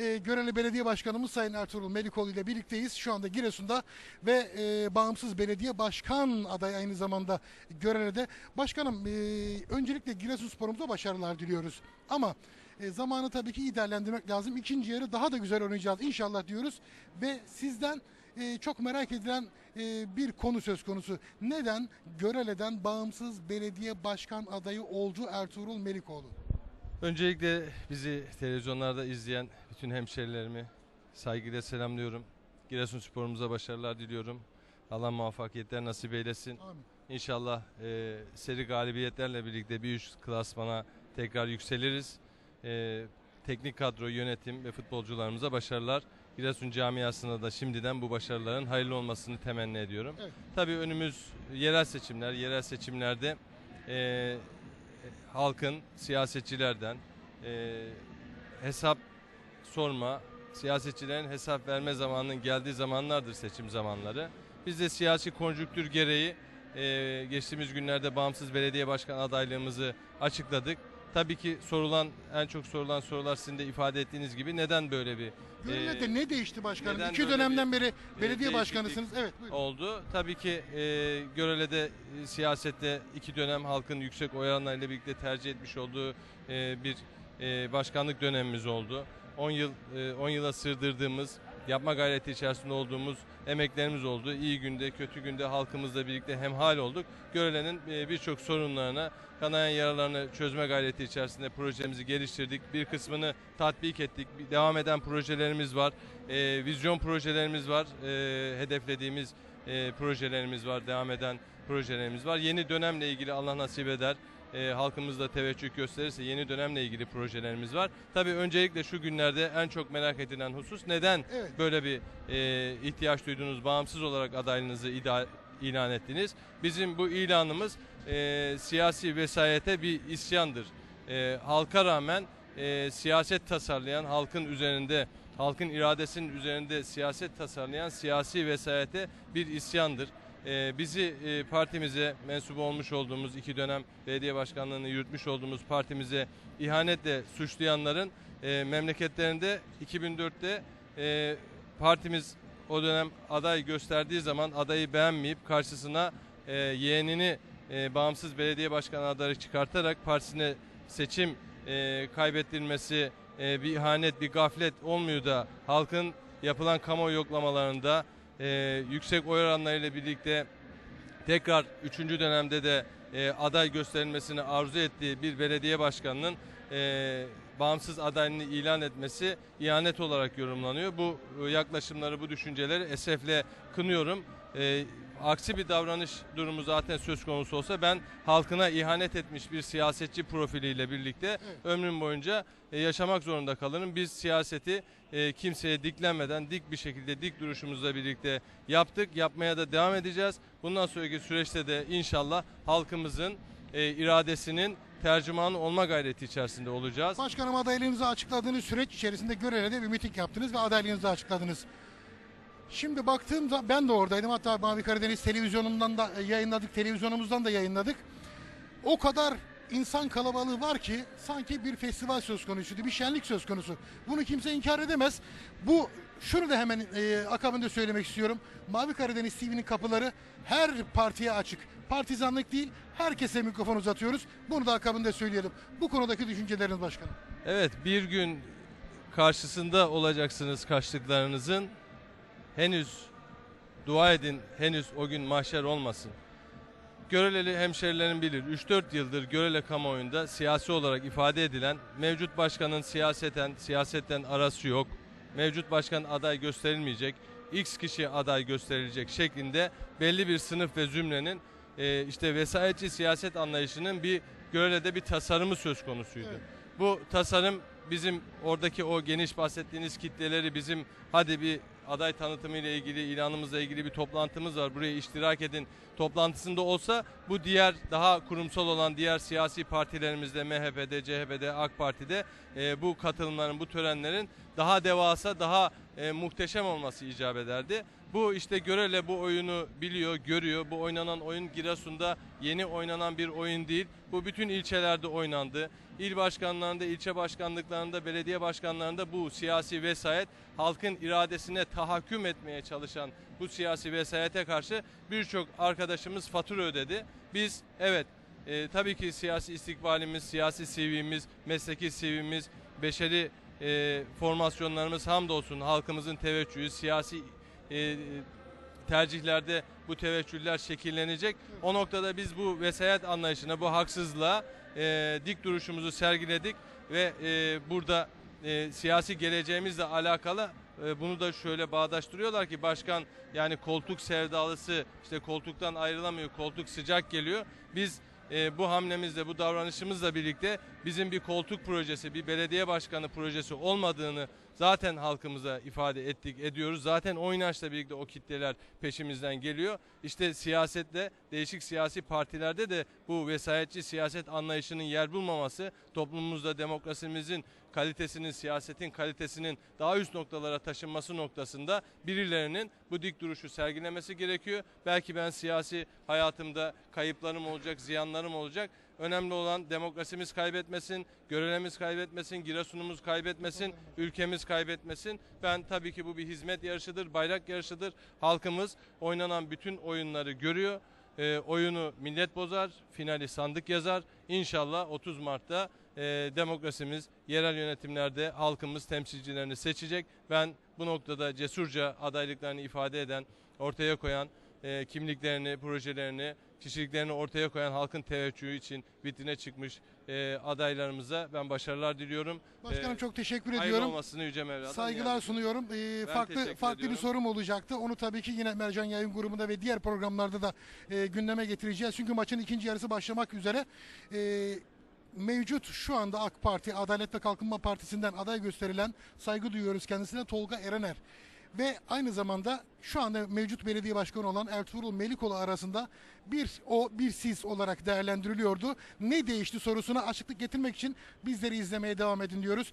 e, Görele Belediye Başkanımız Sayın Ertuğrul Melikoğlu ile birlikteyiz. Şu anda Giresun'da ve e, bağımsız belediye başkan adayı aynı zamanda Görele'de. Başkanım e, öncelikle Giresunspor'umuza başarılar diliyoruz. Ama e, zamanı tabii ki iyi değerlendirmek lazım. İkinci yarı daha da güzel oynayacağız inşallah diyoruz. Ve sizden e, çok merak edilen e, bir konu söz konusu. Neden Görele'den bağımsız belediye başkan adayı oldu Ertuğrul Melikoğlu? Öncelikle bizi televizyonlarda izleyen bütün hemşerilerimi saygıyla selamlıyorum. Giresunsporumuza başarılar diliyorum. Allah muvaffakiyetler nasip eylesin. Amin. İnşallah e, seri galibiyetlerle birlikte bir üst klasmana tekrar yükseliriz. E, teknik kadro, yönetim ve futbolcularımıza başarılar. Giresun camiasına da şimdiden bu başarıların hayırlı olmasını temenni ediyorum. Evet. Tabii önümüz yerel seçimler. Yerel seçimlerde e, halkın siyasetçilerden e, hesap sorma, siyasetçilerin hesap verme zamanının geldiği zamanlardır seçim zamanları. Biz de siyasi konjüktür gereği e, geçtiğimiz günlerde bağımsız belediye başkan adaylığımızı açıkladık. Tabii ki sorulan en çok sorulan sorular sizin de ifade ettiğiniz gibi neden böyle bir Görele'de e, ne değişti başkanım? neden İki böyle dönemden beri belediye değişiklik başkanısınız. Evet buyurun. oldu. Tabii ki e, Görele'de e, siyasette iki dönem halkın yüksek oy oranlarıyla birlikte tercih etmiş olduğu e, bir e, başkanlık dönemimiz oldu. 10 yıl e, 10 yıla sığdırdığımız, yapma gayreti içerisinde olduğumuz emeklerimiz oldu. İyi günde, kötü günde halkımızla birlikte hemhal olduk. Görele'nin e, birçok sorunlarına, kanayan yaralarını çözme gayreti içerisinde projemizi geliştirdik. Bir kısmını tatbik ettik. Devam eden projelerimiz var. E, vizyon projelerimiz var. E, hedeflediğimiz projelerimiz var. Devam eden projelerimiz var. Yeni dönemle ilgili Allah nasip eder. E, halkımız da teveccüh gösterirse yeni dönemle ilgili projelerimiz var. Tabii öncelikle şu günlerde en çok merak edilen husus neden Evet. böyle bir e, ihtiyaç duydunuz, bağımsız olarak adaylığınızı ida- ilan ettiniz. Bizim bu ilanımız e, siyasi vesayete bir isyandır. E, halka rağmen e, siyaset tasarlayan, halkın üzerinde, halkın iradesinin üzerinde siyaset tasarlayan siyasi vesayete bir isyandır. E, bizi e, partimize mensup olmuş olduğumuz iki dönem belediye başkanlığını yürütmüş olduğumuz partimize ihanetle suçlayanların e, memleketlerinde 2004'te e, partimiz o dönem aday gösterdiği zaman adayı beğenmeyip karşısına yeğenini bağımsız belediye başkanı adayı çıkartarak partisine seçim e, kaybettirmesi bir ihanet, bir gaflet olmuyor da halkın yapılan kamuoyu yoklamalarında e, yüksek oy oranlarıyla birlikte tekrar 3. dönemde de e, aday gösterilmesini arzu ettiği bir belediye başkanının e, bağımsız adaylığını ilan etmesi ihanet olarak yorumlanıyor. Bu e, yaklaşımları, bu düşünceleri esefle kınıyorum. E, aksi bir davranış durumu zaten söz konusu olsa ben halkına ihanet etmiş bir siyasetçi profiliyle birlikte ömrüm boyunca e, yaşamak zorunda kalırım. Biz siyaseti e, kimseye diklenmeden dik bir şekilde dik duruşumuzla birlikte yaptık. Yapmaya da devam edeceğiz. Bundan sonraki süreçte de inşallah halkımızın e, iradesinin tercümanı olma gayreti içerisinde olacağız. Başkanım adaylığınızı açıkladığınız süreç içerisinde Görele'de bir miting yaptınız ve adaylığınızı açıkladınız. Şimdi baktığımda ben de oradaydım. Hatta Mavi Karadeniz televizyonundan da e, yayınladık, televizyonumuzdan da yayınladık. O kadar insan kalabalığı var ki sanki bir festival söz konusuydu, bir şenlik söz konusu. Bunu kimse inkar edemez. Bu şunu da hemen e, akabinde söylemek istiyorum. Mavi Karadeniz TV'nin kapıları her partiye açık. Partizanlık değil, herkese mikrofon uzatıyoruz. Bunu da akabinde söyleyelim. Bu konudaki düşünceleriniz başkanım. Evet bir gün karşısında olacaksınız kaçtıklarınızın. Henüz dua edin henüz o gün mahşer olmasın. Göreleli hemşerilerin bilir 3-4 yıldır Görele kamuoyunda siyasi olarak ifade edilen mevcut başkanın siyaseten siyasetten arası yok. Mevcut başkan aday gösterilmeyecek. X kişi aday gösterilecek şeklinde belli bir sınıf ve zümrenin e, işte vesayetçi siyaset anlayışının bir Görele'de bir tasarımı söz konusuydu. Evet. Bu tasarım bizim oradaki o geniş bahsettiğiniz kitleleri bizim hadi bir aday tanıtımı ile ilgili ilanımızla ilgili bir toplantımız var. Buraya iştirak edin toplantısında olsa bu diğer daha kurumsal olan diğer siyasi partilerimizde MHP'de, CHP'de, AK Parti'de e, bu katılımların, bu törenlerin daha devasa, daha e, muhteşem olması icap ederdi. Bu işte Görele bu oyunu biliyor, görüyor. Bu oynanan oyun Giresun'da yeni oynanan bir oyun değil. Bu bütün ilçelerde oynandı. İl başkanlarında, ilçe başkanlıklarında, belediye başkanlarında bu siyasi vesayet halkın iradesine tahakküm etmeye çalışan bu siyasi vesayete karşı birçok arkadaşımız fatura ödedi. Biz evet e, tabii ki siyasi istikbalimiz, siyasi CV'miz, mesleki CV'miz, beşeri e, formasyonlarımız hamdolsun halkımızın teveccühü, siyasi e, tercihlerde bu teveccühler şekillenecek. O noktada biz bu vesayet anlayışına, bu haksızlığa e, dik duruşumuzu sergiledik ve e, burada e, siyasi geleceğimizle alakalı bunu da şöyle bağdaştırıyorlar ki başkan yani koltuk sevdalısı işte koltuktan ayrılamıyor, koltuk sıcak geliyor. Biz e, bu hamlemizle, bu davranışımızla birlikte bizim bir koltuk projesi, bir belediye başkanı projesi olmadığını zaten halkımıza ifade ettik, ediyoruz. Zaten o inançla birlikte o kitleler peşimizden geliyor. İşte siyasetle, değişik siyasi partilerde de bu vesayetçi siyaset anlayışının yer bulmaması, toplumumuzda demokrasimizin kalitesinin, siyasetin kalitesinin daha üst noktalara taşınması noktasında birilerinin bu dik duruşu sergilemesi gerekiyor. Belki ben siyasi hayatımda kayıplarım olacak, ziyanlarım olacak. Önemli olan demokrasimiz kaybetmesin, görelemiz kaybetmesin, Giresun'umuz kaybetmesin, ülkemiz kaybetmesin. Ben tabii ki bu bir hizmet yarışıdır, bayrak yarışıdır. Halkımız oynanan bütün oyunları görüyor. E, oyunu millet bozar, finali sandık yazar. İnşallah 30 Mart'ta e, demokrasimiz yerel yönetimlerde halkımız temsilcilerini seçecek. Ben bu noktada cesurca adaylıklarını ifade eden, ortaya koyan, e, kimliklerini, projelerini, kişiliklerini ortaya koyan halkın teveccühü için vitrine çıkmış e, adaylarımıza ben başarılar diliyorum. Başkanım E, çok teşekkür Hayırlı ediyorum. olmasını Yüce Mevla'dan Saygılar niyaz sunuyorum. Ben farklı farklı bir sorum olacaktı. Onu tabii ki yine Mercan Yayın Grubu'nda ve diğer programlarda da e, gündeme getireceğiz. Çünkü maçın ikinci yarısı başlamak üzere. E, mevcut şu anda AK Parti, Adalet ve Kalkınma Partisi'nden aday gösterilen saygı duyuyoruz kendisine Tolga Erener. Ve aynı zamanda şu anda mevcut belediye başkanı olan Ertuğrul Melikoğlu arasında bir o bir siz olarak değerlendiriliyordu. Ne değişti sorusuna açıklık getirmek için bizleri izlemeye devam edin diyoruz.